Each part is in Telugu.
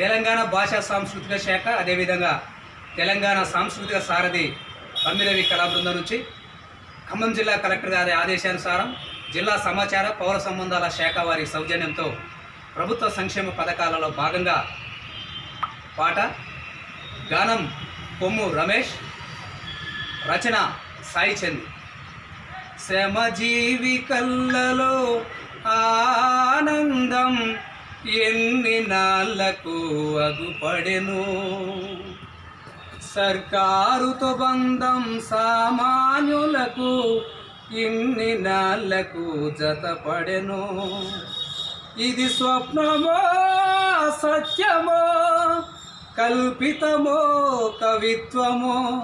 తెలంగాణ భాషా సాంస్కృతిక శాఖ అదేవిధంగా తెలంగాణ సాంస్కృతిక సారథి కమ్మిరవి కళా బృందం నుంచి ఖమ్మం జిల్లా కలెక్టర్ గారి ఆదేశానుసారం జిల్లా సమాచార పౌర సంబంధాల శాఖ వారి సౌజన్యంతో ప్రభుత్వ సంక్షేమ పథకాలలో భాగంగా పాట గానం కొమ్ము రమేష్ రచన సాయి చంద్. శ్రమజీవి కళ్ళలో ఆనందం ఎన్ని నాళ్ళకు అగుపడెను? సర్కారుతో బంధం సామాన్యులకు ఇన్ని నాళ్ళకు జతపడెను. ఇది స్వప్నమో సత్యమో కల్పితమో కవిత్వమో?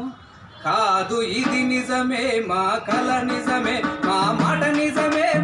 కాదు ఇది నిజమే మా కళ నిజమే మా మాట నిజమే